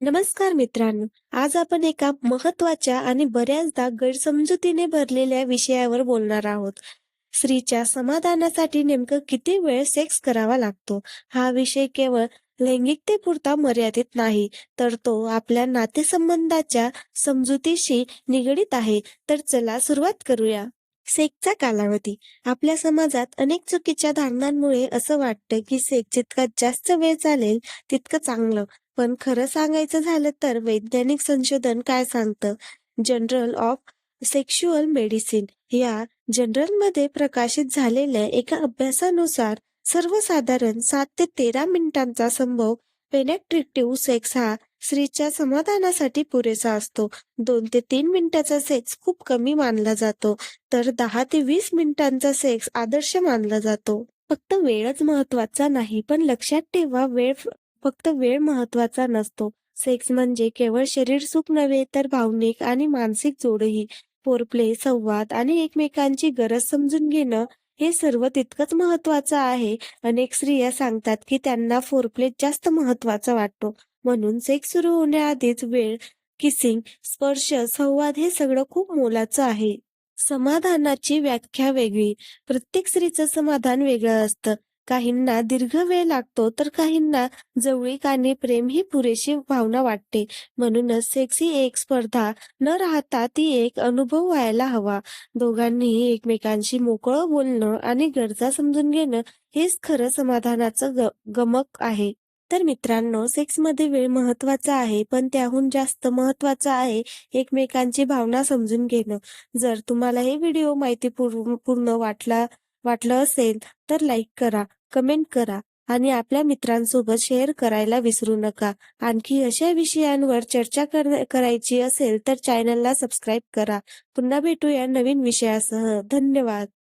नमस्कार मित्रांनो आज आपण एका महत्त्वाच्या आणि बऱ्याचदा गैरसमजुतीने भरलेल्या विषयावर बोलणार आहोत. स्त्रीच्या समाधानासाठी नेमकं किती वेळ सेक्स करावा लागतो? हा विषय केवळ लैंगिकतेपुरता मर्यादित नाही तर तो आपल्या नातेसंबंधाच्या समजुतीशी निगडीत आहे. तर चला सुरुवात करूया. सेक्सचा कालावधी. आपल्या समाजात अनेक चुकीच्या धारणांमुळे असं वाटतं की सेक्स जितका जास्त वेळ चालेल तितकं चांगलं. पण खरं सांगायचं झालं तर वैज्ञानिक संशोधन काय सांगतं? जनरल ऑफ सेक्शुअल मेडिसिन या जनरलमध्ये प्रकाशित झालेल्या एका अभ्यासानुसार सर्वसाधारण सात ते तेरा मिनिटांचा संभव पेनेट्रेटिव्ह सेक्स हा स्त्रीच्या समाधानासाठी पुरेसा असतो. दोन ते तीन मिनिटाचा सेक्स खूप कमी मानला जातो. तर दहा ते वीस मिनिटांचा सेक्स आदर्श मानला जातो. फक्त वेळच महत्त्वाचा नाही पण लक्षात ठेवा वेळ फक्त वेळ महत्त्वाचा नसतो. सेक्स म्हणजे केवळ शरीर सुख नव्हे तर भावनिक आणि मानसिक जोडही. पोरप्ले संवाद आणि एकमेकांची गरज समजून घेणं हे सर्व तितकंच महत्वाचं आहे. अनेक स्त्रिया सांगतात की त्यांना फोरप्ले जास्त महत्त्वाचा वाटतो. म्हणून सेक्स सुरू होण्याआधीच वेळ किसिंग स्पर्श संवाद हे सगळं खूप मोलाचं आहे. समाधानाची व्याख्या वेगळी प्रत्येक स्त्रीचं समाधान वेगळं असतं. काहींना दीर्घ वेळ लागतो तर काहींना जवळीक आणि प्रेम ही पुरेशी भावना वाटते. म्हणूनच सेक्स ही एक स्पर्धा न राहता ती एक अनुभव व्हायला हवा. दोघांनीही एकमेकांशी मोकळं बोलणं आणि गरजा समजून घेणं हेच खरं समाधानाचं ग गमक आहे. तर मित्रांनो सेक्समध्ये वेळ महत्त्वाचा आहे पण त्याहून जास्त महत्त्वाचा आहे एकमेकांची भावना समजून घेणं. जर तुम्हाला हे व्हिडिओ माहिती पूर्ण वाटला वाटलं असेल तर लाईक करा कमेंट करा आणि आपल्या मित्रांसोबत शेअर करायला विसरू नका. आणखी अशा विषयांवर चर्चा कर करायची असेल तर चॅनलला सबस्क्राईब करा. पुन्हा भेटूया नवीन विषयासह. धन्यवाद.